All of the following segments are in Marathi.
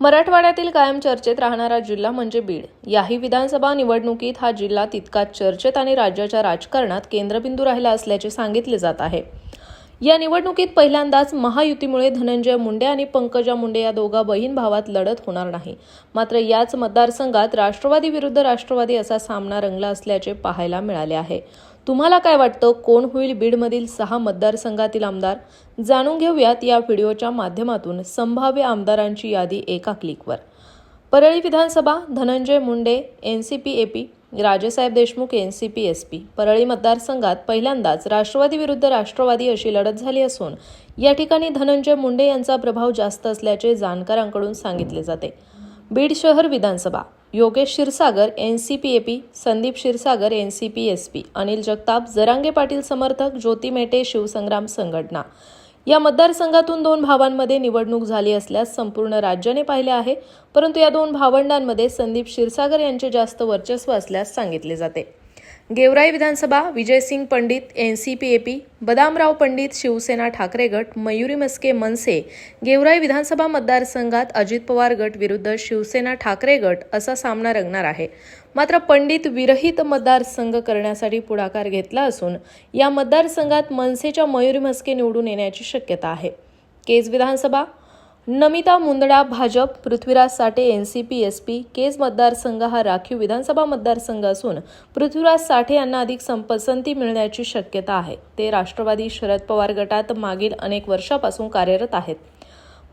मराठवाड्यातील कायम चर्चेत राहणारा जिल्हा म्हणजे बीड. याही विधानसभा निवडणुकीत हा जिल्हा तितकाच चर्चेत आणि राज्याच्या राजकारणात केंद्रबिंदू राहिला असल्याचे सांगितले जात आहे. या निवडणुकीत पहिल्यांदाच महायुतीमुळे धनंजय मुंडे आणि पंकजा मुंडे या दोघा बहीण भावात लढत होणार नाही. मात्र याच मतदारसंघात राष्ट्रवादी विरुद्ध राष्ट्रवादी असा सामना रंगला असल्याचे पाहायला मिळाले आहे. तुम्हाला काय वाटतं? कोण होईल बीडमधील सहा मतदारसंघातील आमदार? जाणून घेऊयात या व्हिडिओच्या माध्यमातून संभाव्य आमदारांची यादी एका क्लिकवर. परळी विधानसभा Dhananjay Munde N C P A P Rajesaheb Deshmukh N C P S P Parli मतदारसंघात पहिल्यांदाच राष्ट्रवादी विरुद्ध राष्ट्रवादी अशी लढत झाली असून या ठिकाणी धनंजय मुंडे यांचा प्रभाव जास्त असल्याचे जाणकारांकडून सांगितले जाते. बीड शहर विधानसभा. Yogesh Kshirsagar N C P A P Sandeep Kshirsagar N C P S P Anil Jagtap Jarange Patil समर्थक ज्योती मेटे शिवसंग्राम संघटना. या मतदारसंघातून दोन भावांमध्ये निवडणूक झाली असल्यास संपूर्ण राज्याने पाहिले आहे. परंतु या दोन भावंडांमध्ये संदीप क्षीरसागर यांचे जास्त वर्चस्व असल्यास सांगितले जाते. गेवराई विधानसभा Vijaysingh Pandit N C P A P Badamrao Pandit Shivsena Thackeray गट मयुरी मस्के मनसे गेवराई विधानसभा मतदारसंघात अजित पवार गट विरुद्ध शिवसेना ठाकरे गट असा सामना रंगणार आहे. मात्र पंडित विरहित मतदारसंघ करण्यासाठी पुढाकार घेतला असून या मतदारसंघात मनसेच्या मयुरी मस्के निवडून येण्याची शक्यता आहे. केज विधानसभा Namita Mundada Bhajap Prithviraj Sathe N C P S P Kej मतदारसंघ हा राखीव विधानसभा मतदारसंघ असून पृथ्वीराज साठे यांना अधिक संपसंती मिळण्याची शक्यता आहे. ते राष्ट्रवादी शरद पवार गटात मागील अनेक वर्षापासून कार्यरत आहेत.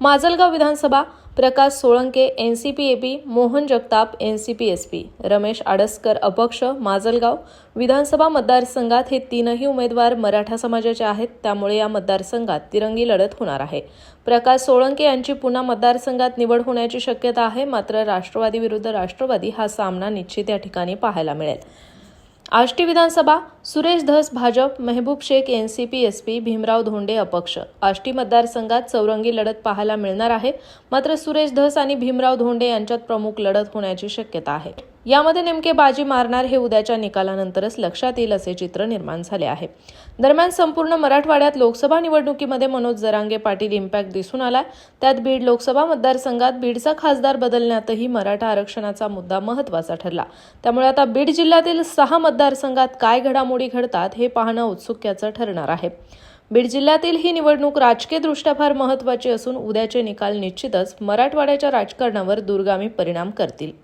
माजलगाव विधानसभा Prakash Solanke N C P A P Mohan Jagtap N C P S P Ramesh Adaskar अपक्ष माजलगाव. विधानसभा मतदारसंघात हे तीनही उमेदवार मराठा समाजाचे आहेत त्यामुळे या मतदारसंघात तिरंगी लढत होणार आहे. प्रकाश सोळंके यांची पुन्हा मतदारसंघात निवड होण्याची शक्यता आहे मात्र राष्ट्रवादी विरुद्ध राष्ट्रवादी हा सामना निश्चित या ठिकाणी पाहायला मिळेल. आष्टी विधानसभा Suresh Dhas Bhajap Mehboob Shaikh N C P S P Bhimrao Dhonde अपक्ष. आष्टी मतदारसंघात चौरंगी लढत पाहायला मिळणार आहे मात्र सुरेश धस आणि भीमराव धोंडे यांच्यात प्रमुख लढत होण्याची शक्यता आहे. यामध्ये नेमके बाजी मारणार हे उद्याच्या निकालानंतरच लक्षात येईल असे चित्र निर्माण झाले आहे. दरम्यान संपूर्ण मराठवाड्यात लोकसभा निवडणुकीमध्ये मनोज जरांगे पाटील इम्पॅक्ट दिसून आला त्यात बीड लोकसभा मतदारसंघात बीडचा खासदार बदलण्यातही मराठा आरक्षणाचा मुद्दा महत्त्वाचा ठरला. त्यामुळे आता बीड जिल्ह्यातील सहा मतदारसंघात काय घडामोडी घडतात हे पाहणं औत्सुक्याचं ठरणार आहे. बीड जिल्ह्यातील ही निवडणूक राजकीयदृष्ट्या फार महत्वाची असून उद्याचे निकाल निश्चितच मराठवाड्याच्या राजकारणावर दूरगामी परिणाम करतील.